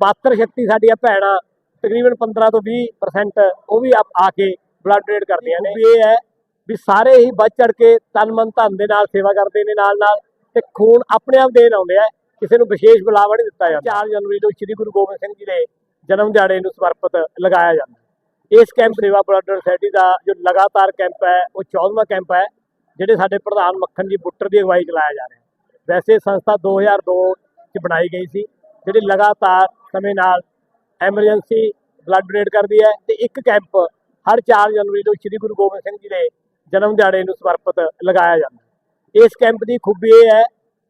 72 ਸ਼ਕਤੀ ਸਾਡੀਆਂ ਭੈਣਾਂ ਤਕਰੀਬਨ 15 ਤੋਂ 20% ਉਹ ਵੀ ਆ- ਕੇ ਬਲੱਡ ਡੋਨੇਟ ਕਰਦੀਆਂ ਨੇ। ਵੀ ਇਹ ਹੈ ਵੀ ਸਾਰੇ ਹੀ ਵੱਧ ਚੜ ਕੇ ਤਨ ਮਨ ਧਨ ਦੇ ਨਾਲ ਸੇਵਾ ਕਰਦੇ ਨੇ ਨਾਲ ਨਾਲ ਤੇ ਖੂਨ ਆਪਣੇ ਆਪ ਦੇਣ ਆਉਂਦੇ ਆ ਕਿਸੇ ਨੂੰ ਵਿਸ਼ੇਸ਼ ਬੁਲਾਵਾ ਨਹੀਂ ਦਿੱਤਾ ਜਾਂਦਾ। 4 ਜਨਵਰੀ ਨੂੰ ਸ੍ਰੀ ਗੁਰੂ ਗੋਬਿੰਦ ਸਿੰਘ ਜੀ ਦੇ ਜਨਮ ਦਿਹਾੜੇ ਨੂੰ ਸਮਰਪਿਤ ਲਗਾਇਆ ਜਾਂਦਾ। ਇਸ ਕੈਂਪ ਸੇਵਾ ਬਲੱਡ ਸੋਸਾਇਟੀ ਦਾ ਜੋ ਲਗਾਤਾਰ ਕੈਂਪ ਹੈ ਉਹ 14ਵਾਂ ਕੈਂਪ ਹੈ ਜਿਹੜੇ ਸਾਡੇ ਪ੍ਰਧਾਨ ਮੱਖਣ ਜੀ ਬੁੱਟਰ ਦੀ ਅਗਵਾਈ 'ਚ ਲਾਇਆ ਜਾ ਰਿਹਾ ਵੈਸੇ ਸੰਸਥਾ 2002 ਚ ਬਣਾਈ ਗਈ ਸੀ। ਜਿਹੜੀ ਲਗਾਤਾਰ ਸਮੇਂ ਨਾਲ ਐਮਰਜੈਂਸੀ ਬਲੱਡ ਡੋਨੇਟ ਕਰਦੀ ਹੈ ਤੇ ਇੱਕ ਕੈਂਪ ਹਰ 4 ਜਨਵਰੀ ਨੂੰ ਸ੍ਰੀ ਗੁਰੂ ਗੋਬਿੰਦ ਸਿੰਘ ਜੀ ਦੇ ਜਨਮ ਦਿਹਾੜੇ ਨੂੰ ਸਮਰਪਿਤ ਲਗਾਇਆ ਜਾਂਦਾ ਇਸ ਕੈਂਪ ਦੀ ਖੂਬੀ ਇਹ ਹੈ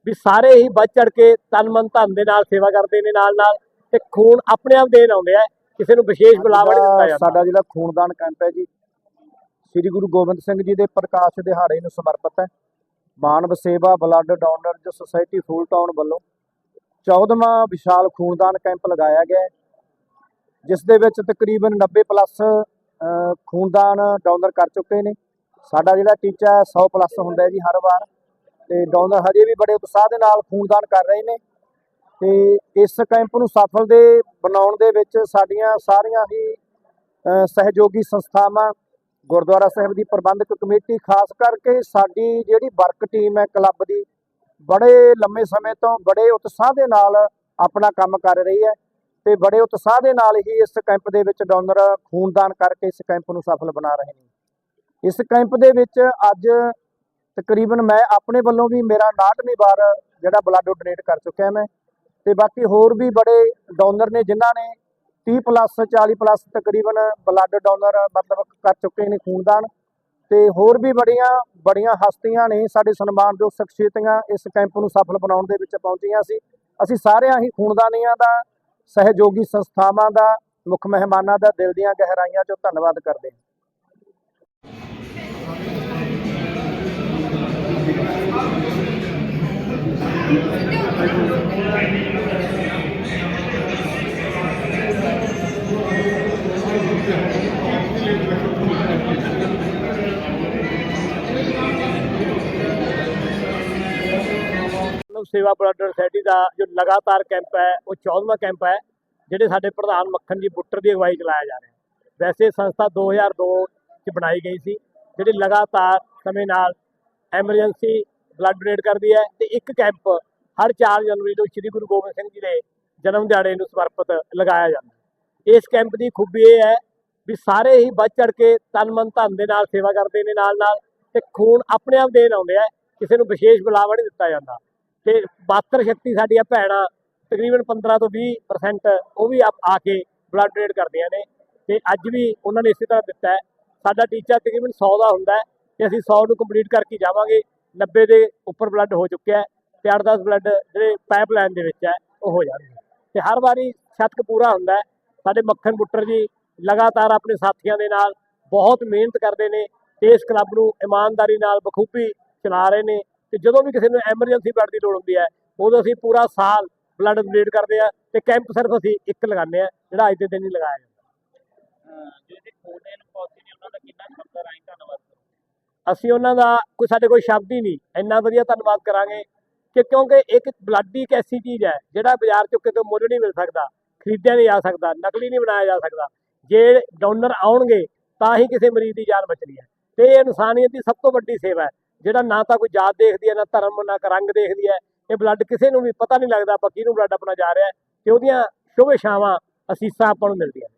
ਵੀ ਸਾਰੇ ਹੀ ਵੱਧ ਚੜ ਕੇ ਤਨ ਮਨ ਧਨ ਦੇ ਨਾਲ ਸੇਵਾ ਕਰਦੇ ਨੇ ਨਾਲ ਨਾਲ ਤੇ ਖੂਨ ਆਪਣੇ ਆਪ ਦੇਣ ਆਉਂਦੇ ਆ ਕਿਸੇ ਨੂੰ ਵਿਸ਼ੇਸ਼ ਬੁਲਾਵਾ ਨਹੀਂ ਦਿੱਤਾ ਜਾਂਦਾ। ਸਾਡਾ ਜਿਹੜਾ ਖੂਨਦਾਨ ਕੈਂਪ ਹੈ ਜੀ ਸ੍ਰੀ ਗੁਰੂ ਗੋਬਿੰਦ ਸਿੰਘ ਜੀ ਦੇ ਪ੍ਰਕਾਸ਼ ਦਿਹਾੜੇ ਨੂੰ ਸਮਰਪਿਤ ਹੈ। Manav Sewa blood donors society Phul town ਵੱਲੋਂ 14ਵਾਂ ਵਿਸ਼ਾਲ ਖੂਨਦਾਨ ਕੈਂਪ ਲਗਾਇਆ ਗਿਆ ਜਿਸ ਦੇ ਵਿੱਚ ਤਕਰੀਬਨ 90 ਪਲੱਸ ਖੂਨਦਾਨ ਡੋਨਰ ਕਰ ਚੁੱਕੇ ਨੇ। ਸਾਡਾ ਜਿਹੜਾ ਟੀਚਾ ਹੈ 100 ਪਲੱਸ ਹੁੰਦਾ ਹੈ ਜੀ ਹਰ ਵਾਰ। ਤੇ ਡੋਨਰ ਹਜੇ ਵੀ ਬੜੇ ਉਤਸ਼ਾਹ ਦੇ ਨਾਲ ਖੂਨਦਾਨ ਕਰ ਰਹੇ ਨੇ। ਤੇ ਇਸ ਕੈਂਪ ਨੂੰ ਸਫਲ ਦੇ ਬਣਾਉਣ ਦੇ ਵਿੱਚ ਸਾਡੀਆਂ ਸਾਰੀਆਂ ਹੀ ਸਹਿਯੋਗੀ ਸੰਸਥਾਵਾਂ, ਗੁਰਦੁਆਰਾ ਸਾਹਿਬ ਦੀ ਪ੍ਰਬੰਧਕ ਕਮੇਟੀ, ਖਾਸ ਕਰਕੇ ਸਾਡੀ ਜਿਹੜੀ ਵਰਕ ਟੀਮ ਹੈ, ਕਲੱਬ ਦੀ ਬੜੇ ਲੰਮੇ ਸਮੇਂ ਤੋਂ ਬੜੇ ਉਤਸ਼ਾਹ ਦੇ ਨਾਲ ਆਪਣਾ ਕੰਮ ਕਰ ਰਹੀ ਹੈ ਤੇ ਬੜੇ ਉਤਸ਼ਾਹ ਦੇ ਨਾਲ ਹੀ ਇਸ ਕੈਂਪ ਦੇ ਵਿੱਚ ਡੋਨਰ ਖੂਨਦਾਨ ਕਰਕੇ ਇਸ ਕੈਂਪ ਨੂੰ ਸਫਲ ਬਣਾ ਰਹੇ ਨੇ। ਇਸ ਕੈਂਪ ਦੇ ਵਿੱਚ ਅੱਜ ਤਕਰੀਬਨ ਮੈਂ ਆਪਣੇ ਵੱਲੋਂ ਵੀ ਮੇਰਾ 69ਵੀਂ ਵਾਰ ਜਿਹੜਾ ਬਲੱਡ ਡੋਨੇਟ ਕਰ ਚੁੱਕਿਆ ਮੈਂ ਤੇ ਬਾਕੀ ਹੋਰ ਵੀ ਬੜੇ ਡੋਨਰ ਨੇ ਜਿਨ੍ਹਾਂ ਨੇ 30 ਪਲੱਸ 40 ਪਲੱਸ ਤਕਰੀਬਨ ਬਲੱਡ ਡੋਨਰ ਮਤਲਬ ਕਰ ਚੁੱਕੇ ਨੇ ਖੂਨਦਾਨ। ਤੇ ਹੋਰ ਵੀ ਬੜੀਆਂ ਬੜੀਆਂ ਹਸਤੀਆਂ ਨੇ ਸਾਡੇ ਸਨਮਾਨਯੋਗ ਸ਼ਖਸੀਅਤਾਂ ਇਸ ਕੈਂਪ ਨੂੰ ਸਫਲ ਬਣਾਉਣ ਦੇ ਵਿੱਚ ਪਹੁੰਚੀਆਂ ਸੀ। ਅਸੀਂ ਸਾਰਿਆਂ ਹੀ ਖੂਨਦਾਨੀਆਂ ਦਾ, ਸਹਿਯੋਗੀ ਸੰਸਥਾਵਾਂ ਦਾ, ਮੁੱਖ ਮਹਿਮਾਨਾਂ ਦਾ ਦਿਲ ਦੀਆਂ ਗਹਿਰਾਈਆਂ 'ਚੋਂ ਧੰਨਵਾਦ ਕਰਦੇ ਹਾਂ। ਮਾਨਵ ਸੇਵਾ ਬਲੱਡ ਸੋਸਾਇਟੀ ਦਾ ਜੋ ਲਗਾਤਾਰ ਕੈਂਪ ਹੈ, ਉਹ 14ਵਾਂ ਕੈਂਪ ਹੈ, ਜਿਹੜੇ ਸਾਡੇ ਪ੍ਰਧਾਨ ਮੱਖਣ ਜੀ ਬੁੱਟਰ ਦੀ ਅਗਵਾਈ ਚਲਾਇਆ ਜਾ ਰਿਹਾ ਹੈ। ਵੈਸੇ ਇਹ ਸੰਸਥਾ 2002 ਚ ਬਣਾਈ ਗਈ ਸੀ, ਜਿਹੜੀ ਲਗਾਤਾਰ ਸਮੇਂ ਨਾਲ ਐਮਰਜੈਂਸੀ ਬਲੱਡ ਡੋਨੇਟ ਕਰਦੀ ਹੈ ਤੇ ਇੱਕ ਕੈਂਪ ਹਰ 4 ਜਨਵਰੀ ਨੂੰ ਸ੍ਰੀ ਗੁਰੂ ਗੋਬਿੰਦ ਸਿੰਘ ਜੀ ਦੇ ਜਨਮ ਦਿਹਾੜੇ ਨੂੰ ਸਮਰਪਿਤ ਲਗਾਇਆ ਜਾਂਦਾ ਇਸ ਕੈਂਪ ਦੀ ਖੂਬੀ ਇਹ ਹੈ ਵੀ ਸਾਰੇ ਹੀ ਵੱਧ ਚੜ ਕੇ ਤਨ ਮਨ ਧਨ ਦੇ ਨਾਲ ਸੇਵਾ ਕਰਦੇ ਨੇ ਨਾਲ ਨਾਲ ਤੇ ਖੂਨ ਆਪਣੇ ਆਪ ਦੇਣ ਆਉਂਦੇ ਆ, ਕਿਸੇ ਨੂੰ ਵਿਸ਼ੇਸ਼ ਬੁਲਾਵਾ ਨਹੀਂ ਦਿੱਤਾ ਜਾਂਦਾ। ਤੇ 72 ਸ਼ਕਤੀ ਸਾਡੀਆਂ ਭੈਣਾਂ ਤਕਰੀਬਨ 15 ਤੋਂ 20% ਉਹ ਵੀ ਆ- ਆ ਕੇ ਬਲੱਡ ਡੋਨੇਟ ਕਰਦੀਆਂ ਨੇ ਤੇ ਅੱਜ ਵੀ ਉਹਨਾਂ ਨੇ ਇਸੇ ਤਰ੍ਹਾਂ ਦਿੱਤਾ ਹੈ। ਸਾਡਾ ਟੀਚਾ ਤਕਰੀਬਨ 100 ਦਾ ਹੁੰਦਾ ਹੈ ਤੇ ਅਸੀਂ 100 ਨੂੰ ਕੰਪਲੀਟ ਕਰਕੇ ਜਾਵਾਂਗੇ। 90 ਦੇ ਉੱਪਰ ਬਲੱਡ ਹੋ ਚੁੱਕਿਆ ਹੈ ਤੇ 8-10 ਬਲੱਡ ਜਿਹੜੇ ਪਾਈਪਲਾਈਨ ਦੇ ਵਿੱਚ ਹੈ, ਉਹ ਹੋ ਜਾਣਗੇ। ਤੇ ਹਰ ਵਾਰੀ ਸ਼ਤਕ ਪੂਰਾ ਹੁੰਦਾ ਹੈ। ਸਾਡੇ ਮੱਖਣ ਬੁੱਟਰ ਜੀ ਲਗਾਤਾਰ ਆਪਣੇ ਸਾਥੀਆਂ ਦੇ ਨਾਲ ਬਹੁਤ ਮਿਹਨਤ ਕਰਦੇ ਨੇ ਤੇ ਇਸ ਕਲੱਬ ਨੂੰ ਇਮਾਨਦਾਰੀ ਨਾਲ, ਬਖੂਬੀ ਚਲਾ ਰਹੇ ਨੇ। ਤੇ ਜਦੋਂ ਵੀ ਕਿਸੇ ਨੂੰ ਐਮਰਜੈਂਸੀ ਬਲੱਡ ਦੀ ਲੋੜ ਹੁੰਦੀ ਹੈ ਉਦੋਂ ਅਸੀਂ ਪੂਰਾ ਸਾਲ ਬਲੱਡ ਡੋਨੇਟ ਕਰਦੇ ਆ ਤੇ ਕੈਂਪ ਸਿਰਫ ਅਸੀਂ ਇੱਕ ਲਗਾਉਂਦੇ ਆ ਜਿਹੜਾ ਅੱਜ ਦੇ ਦਿਨ ਹੀ ਲਗਾਇਆ ਜਾਂਦਾ। ਜਿਹੜੇ ਫੋਨ ਪੌਸੀ ਨੇ ਉਹਨਾਂ ਦਾ ਕਿੰਨਾ ਸ਼ਬਦ ਰਾਹੀਂ ਧੰਨਵਾਦ ਕਰੋ? ਅਸੀਂ ਉਹਨਾਂ ਦਾ ਕੋਈ ਸਾਡੇ ਕੋਲ ਸ਼ਬਦ ਹੀ ਨਹੀਂ ਇੰਨਾ ਵਧੀਆ ਧੰਨਵਾਦ ਕਰਾਂਗੇ ਕਿ ਕਿਉਂਕਿ ਇੱਕ ਬਲੱਡ ਹੀ ਇੱਕ ਐਸੀ ਚੀਜ਼ ਹੈ ਜਿਹੜਾ ਬਾਜ਼ਾਰ ਚੋਂ ਕਿਤੇ ਮੁੱਲ ਨਹੀਂ ਮਿਲ ਸਕਦਾ ਖਰੀਦਿਆ ਨਹੀਂ ਜਾ ਸਕਦਾ ਨਕਲੀ ਨਹੀਂ ਬਣਾਇਆ ਜਾ ਸਕਦਾ। ਜੇ ਡੋਨਰ ਆਉਣਗੇ ਤਾਂ ਹੀ ਕਿਸੇ ਮਰੀਜ਼ ਦੀ ਜਾਨ ਬਚਣੀ ਹੈ। ਤੇ ਇਹ ਇਨਸਾਨੀਅਤ ਦੀ ਸਭ ਤੋਂ ਵੱਡੀ ਸੇਵਾ ਹੈ। ਜਿਹੜਾ ਨਾ ਤਾਂ ਕੋਈ ਜਾਤ ਦੇਖਦੀ ਹੈ, ਨਾ ਧਰਮ, ਨਾ ਰੰਗ ਦੇਖਦੀ ਹੈ, ਇਹ ਬਲੱਡ ਕਿਸੇ ਨੂੰ ਵੀ ਪਤਾ ਨਹੀਂ ਲੱਗਦਾ ਆਪਾਂ ਕਿਹਨੂੰ ਬਲੱਡ ਆਪਣਾ ਜਾ ਰਿਹਾ ਹੈ ਤੇ ਉਹਦੀਆਂ ਸ਼ੁਭ ਇਛਾਵਾਂ ਅਸੀਸਾਂ ਆਪਾਂ ਨੂੰ ਮਿਲਦੀਆਂ ਨੇ।